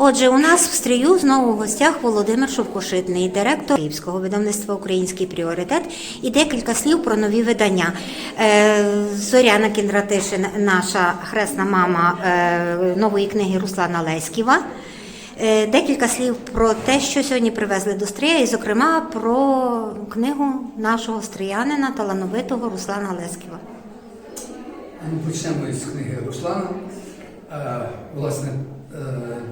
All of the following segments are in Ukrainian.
Отже, у нас в стрію знову в гостях Володимир Шовкошитний, директор Київського видавництва Український пріоритет, і декілька слів про нові видання. Е, Зоряна Кіндратишин, наша хресна мама е, нової книги Руслана Леськіва. Е, Декілька слів про те, що сьогодні привезли до Стрия, і, зокрема, про книгу нашого стріянина, талановитого Руслана Леськіва. Ну, почнемо із книги Руслана. Власне,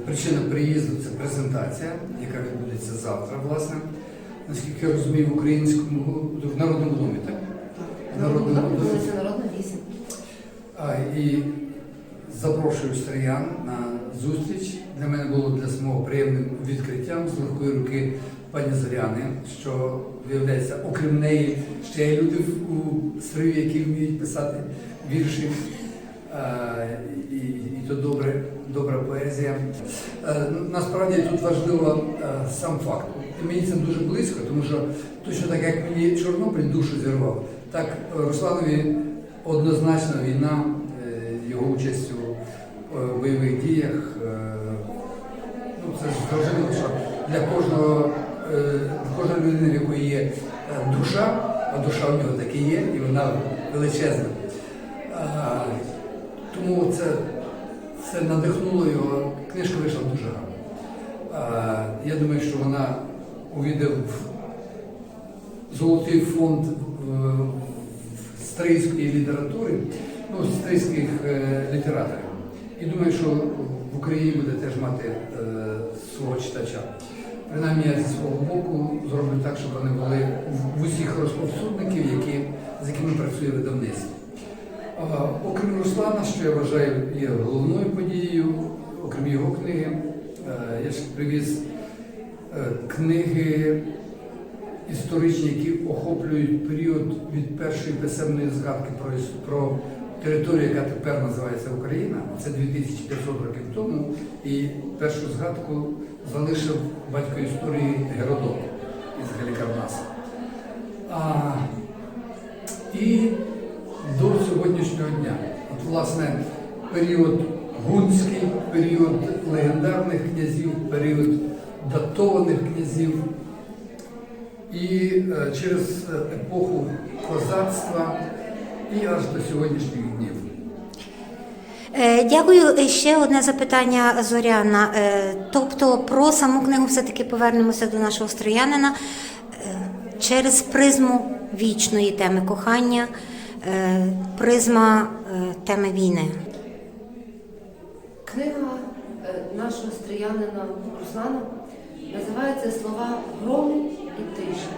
причина приїзду це презентація, яка відбудеться завтра, власне. Наскільки я розумію, в українському в народному домі, так? В народному домі. Вулиця Народна 8. А, і запрошую стріян на зустріч. Для мене було для самого приємним відкриттям з легкої руки пані Зоряни, що виявляється, окрім неї, ще є люди у стрію, які вміють писати вірші. І, і то добре, добра поезія. Е, Насправді тут важливо е, сам факт. І мені це дуже близько, тому що точно так, як мені Чорнобиль душу зірвав, так Русланові однозначно війна, е, його участь у бойових діях. Ну, це ж зрозуміло, що для кожного, кожної людини, в якої є душа, а душа у нього таки є, і вона величезна. Тому це, це надихнуло його. Книжка вийшла дуже гарно. Я думаю, що вона увійде в золотий фонд е, стрийської літератури, ну, стрийських е, літераторів. І думаю, що в Україні буде теж мати е, свого читача. Принаймні я зі свого боку зроблю так, щоб вони були в усіх розповсюдників, які, з якими працює видавництво. Окрім Руслана, що я вважаю є головною подією, окрім його книги, е, я ще привіз е, книги історичні, які охоплюють період від першої писемної згадки про, про територію, яка тепер називається Україна. Це 2500 років тому. І першу згадку залишив батько історії Геродот із Галікарнаса. І до сьогоднішнього дня. От, власне, період гунський, період легендарних князів, період датованих князів. І е, через епоху козацтва і аж до сьогоднішніх днів. Е, Дякую. Ще одне запитання Зоряна. Е, Тобто про саму книгу все-таки повернемося до нашого стріянина Е, через призму вічної теми кохання, призма е, теми війни. Книга е, нашого стріянина Руслана називається Слова грому і тиші.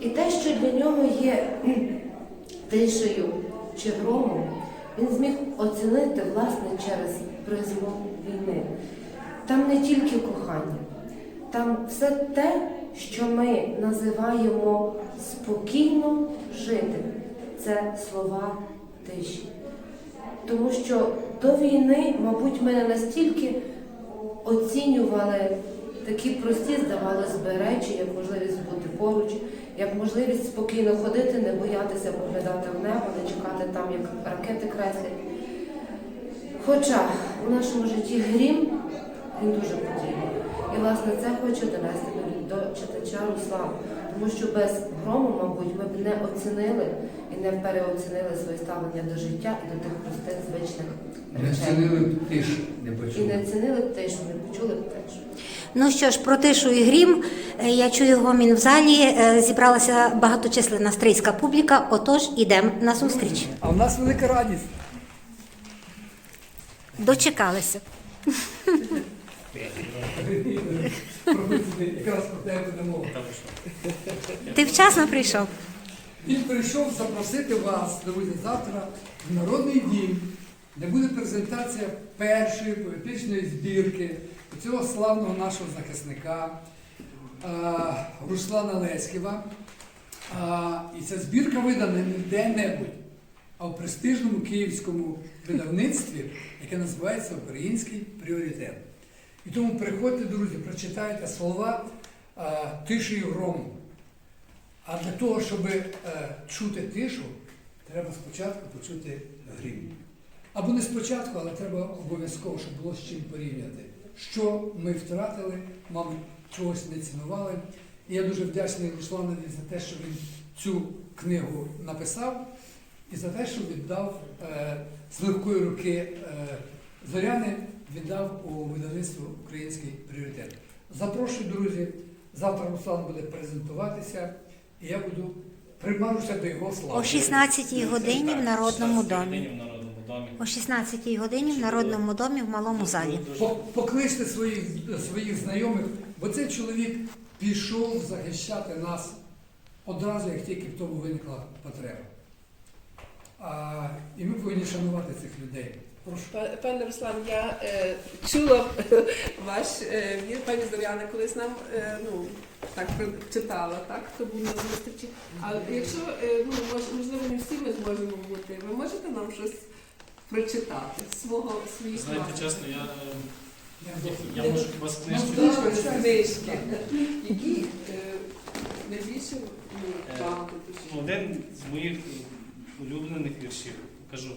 І те, що для нього є тишею чи громом, він зміг оцінити власне через призму війни. Там не тільки кохання, там все те, що ми називаємо спокійно жити. Це слова тиші. Тому що до війни, мабуть, ми не настільки оцінювали такі прості, здавалось би, речі, як можливість бути поруч, як можливість спокійно ходити, не боятися поглядати в небо, не чекати там, як ракети креслять. Хоча у нашому житті грім він дуже потрібен. І власне це хочу донести до, до читача Руслана. Тому що без грому, мабуть, ми б не оцінили і не переоцінили своє ставлення до життя і до тих простих звичних Не речей. цінили б тиш, не І почули. не цінили б тишу, не почули б теж. Ну що ж, про тишу і грім. Е, Я чую гомін в залі. Е, Зібралася багаточисленна стрийська публіка. Отож, ідемо на зустріч. А в нас велика радість. Дочекалися. Якраз про тебе буде мова. Ти вчасно прийшов. Він прийшов запросити вас, друзі, завтра в Народний дім, де буде презентація першої поетичної збірки цього славного нашого захисника е, Руслана Леськіва. Е, І ця збірка видана не де-небудь, а в престижному київському видавництві, яке називається Український пріоритет. І тому приходьте, друзі, прочитайте слова тиші і грому. А для того, щоб е, чути тишу, треба спочатку почути грім. Або не спочатку, але треба обов'язково, щоб було з чим порівняти. що ми втратили, мабуть, чогось не цінували. І я дуже вдячний Русланові за те, що він цю книгу написав, і за те, що віддав е, з легкої руки е, зоряни, віддав у видавництво Український пріоритет. Запрошую, друзі. Завтра Руслан буде презентуватися, і я буду примарюся до його слави. О 16 годині в Народному домі. В Народному домі. О 16 годині в Народному домі в малому залі. Покличте своїх, своїх знайомих, бо цей чоловік пішов захищати нас одразу, як тільки в тому виникла потреба. А, і ми повинні шанувати цих людей. Прошу. Пане Руслан, я е, чула ваш е, пані Зоряна, колись нам е, ну, так читала, так, хто був на зустрічі. А якщо, е, ну, можливо, не всі ми зможемо бути, ви можете нам щось прочитати свого своїх Знаєте, чесно, я, Я- я можу у вас. Ну, Книжки. книжки, які е, найбільше ну, Е, багато. Один з моїх улюблених віршів. Кажу.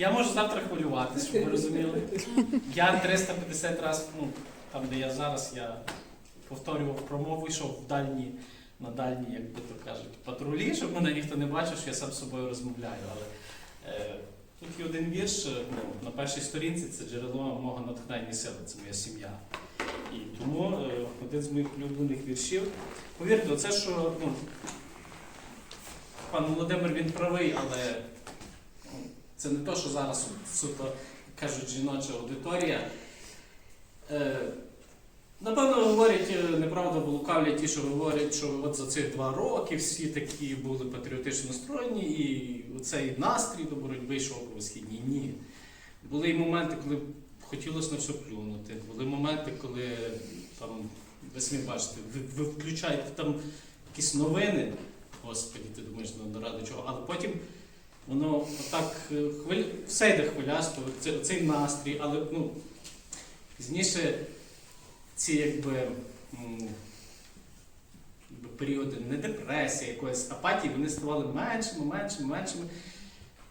Я можу завтра хвилюватися, щоб ви розуміли. Я 350 разів, ну, там, де я зараз, я повторював промову, йшов в дальні, на дальні, як би то кажуть, патрулі, щоб мене ніхто не бачив, що я сам з собою розмовляю. Але е, тут є один вірш е, ну, на першій сторінці це джерело мого натхнення сили, це моя сім'я. І тому е, один з моїх улюблених віршів. Повірте, оце, що ну, пан Володимир він правий, але це не то, що зараз суто кажуть жіноча аудиторія. Е, Напевно, говорять е, неправда, лукавлять ті, що говорять, що от за цих два роки всі такі були патріотично настроєні, і цей настрій до боротьби йшов по висхідній. Ні. Були і моменти, коли хотілося на все плюнути. Були моменти, коли там, ви самі бачите, ви, ви включаєте там якісь новини, господі, ти думаєш, ну ради чого, але потім воно отак е, хвиль... все йде хвилясто, цей настрій, але ну, пізніше ці якби, якби періоди не депресії, якоїсь апатії, вони ставали меншими, меншими, меншими.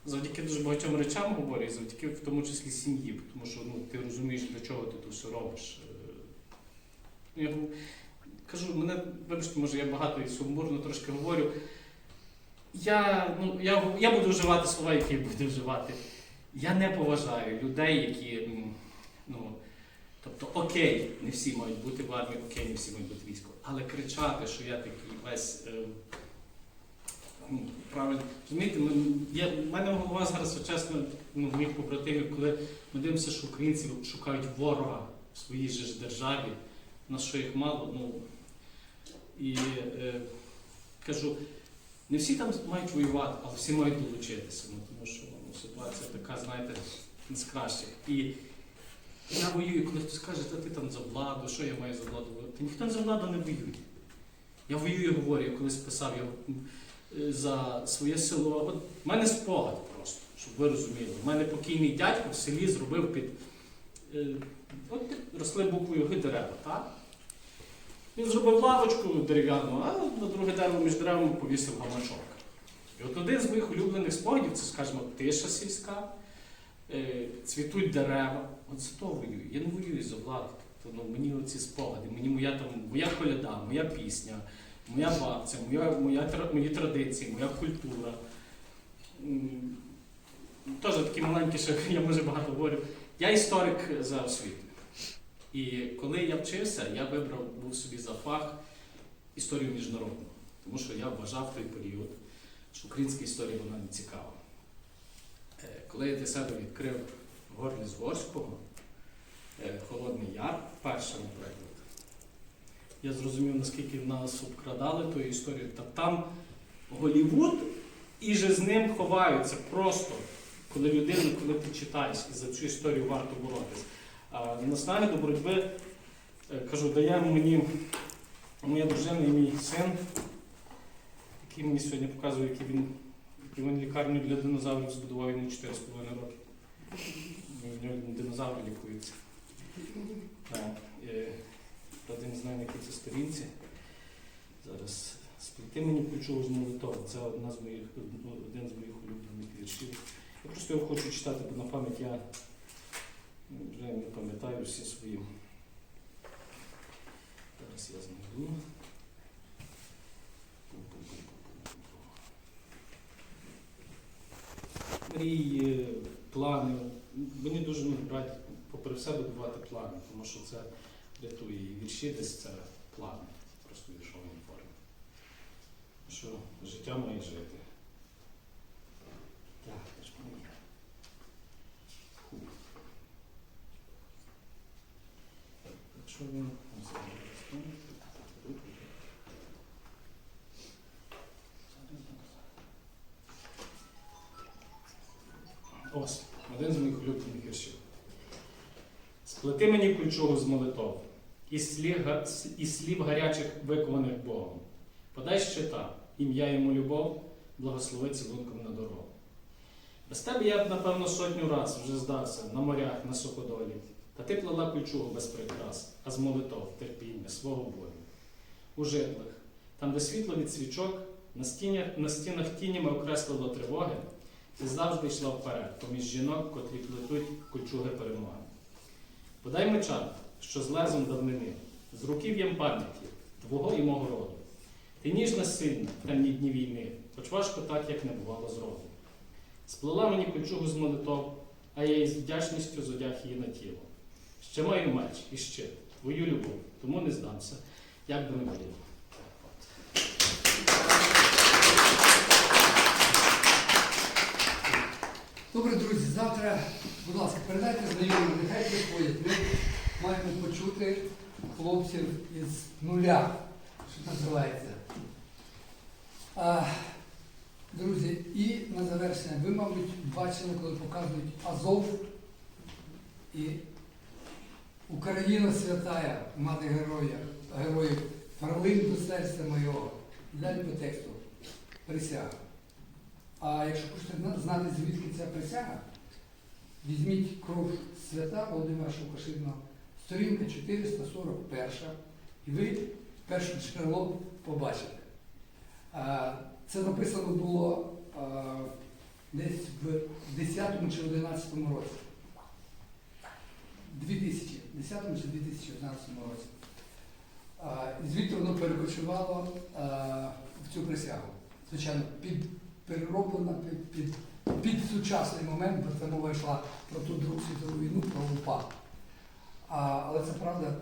Завдяки дуже багатьом речам говорю, і завдяки в тому числі сім'ї, тому що ну, ти розумієш, для чого ти тут все робиш. Е, ну, Я кажу, мене, вибачте, може, я багато і сумбурно трошки говорю. Я, ну, я, я буду вживати слова, які я буду вживати. Я не поважаю людей, які. Ну, тобто, окей, не всі мають бути в армії, окей, не всі мають бути військові. Але кричати, що я такий весь. Е, ну, правильно. Розумієте, в мене голова зараз, чесно, ну, моїх побратимів, коли ми дивимося, що українці шукають ворога в своїй же ж державі, у нас що їх мало, ну. І е, кажу, не всі там мають воювати, але всі мають долучитися, ну, тому що ну, ситуація така, знаєте, не з кращих. І я воюю, коли хтось каже, та ти там за владу, що я маю за владу воювати? Ніхто за владу не воює. Я воюю говорю, я колись писав я, е, за своє село. От в мене спогад просто, щоб ви розуміли. У мене покійний дядько в селі зробив під. е, От росли буквою Г дерева, так? Він зробив лавочку дерев'яну, а на друге дерево між деревами повісив гамачок. І от один з моїх улюблених спогадів це, скажімо, тиша сільська, е, цвітуть дерева. От за то воюю. Я не воюю за владу. Тобто, ну, мені оці спогади, мені моя там моя коляда, моя пісня, моя бабця, моя, моя, мої традиції, моя культура. Теж такі маленькі, що я може багато говорю. Я історик за освітою. І коли я вчився, я вибрав був собі за фах історію міжнародну. Тому що я вважав той період, що українська історія вона не цікава. Е, Коли я для себе відкрив горлі з Горського, е, Холодний Яр, вперше, наприклад, я зрозумів, наскільки в нас обкрадали тою історією. Та там Голівуд і же з ним ховаються просто, коли людина, коли ти читаєш, і за цю історію варто боротися. Наснаги до боротьби, е, кажу, дає мені моя дружина і мій син, який мені сьогодні показує, який він, який він лікарню для динозаврів збудував йому 4,5 роки. В нього динозаври лікуються. Так, е, Правда, не знаю, на якій це сторінці. Зараз спліти мені ключову з молитова. Це одна з моїх, один з моїх улюблених віршів. Я просто його хочу читати, бо на пам'ять я вже напевно відповідаю всі свої. Зараз я знайду. Мрії, плани. Мені дуже ну, брати, попри все будувати плани, тому що це рятує. І вірші десь це плани, просто в формі. Що життя має жити. Так, це ж моє. Фу. Ось, один з моїх улюблених віршів. Сплети мені ключову з молитов, із слів, із слів гарячих викованих Богом. Подай щита, ім'я йому любов, благослови цілунком на дорогу. Без тебе я б, напевно, сотню раз вже здався на морях, на суходолі. Та ти плела ключугу без прикрас, а з молитов, терпіння, свого болю. У житлах, там, де світло від свічок, на стінах, на стінах тінями окреслило тривоги, ти завжди йшла вперед, поміж жінок, котрі плетуть кольчуги перемоги. Подай меча, що з лезом давнини, з руків'ям пам'яті, твого і мого роду. Ти ніжна сильна, в темні дні війни, хоч важко так, як не бувало зроду. Сплела мені кольчугу з молитов, а я із вдячністю зодяг її на тіло. Ще маю меч і щит, твою любов, тому не здамся, як би не боліло. Добре, друзі, завтра, будь ласка, передайте знайомим, нехай приходять. Ми маємо почути хлопців із нуля, що називається. А, друзі, і на завершення, ви, мабуть, бачили, коли показують Азов і Україна святая, мати героя, героїв, пролин до серця моєго. Далі по тексту. Присяга. А якщо хочете знати, звідки ця присяга, візьміть кров свята Володимира Шовкашина, сторінка 441, і ви перше джерело побачите. Це написано було десь в 10 чи 11 році. 2000, 10 чи 2011 році. А, І звідти воно перекочувало в цю присягу. Звичайно, під перероблена під, під, під сучасний момент, бо це мова йшла про ту Другу світову війну, про УПА. А, але це правда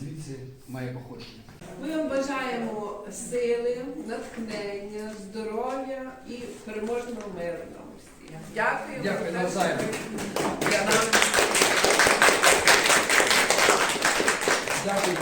звідси має походження. Ми вам бажаємо сили, натхнення, здоров'я і переможного миру нам всім. Дякую. Дякую, навзаєм. ви для нас. Дякую.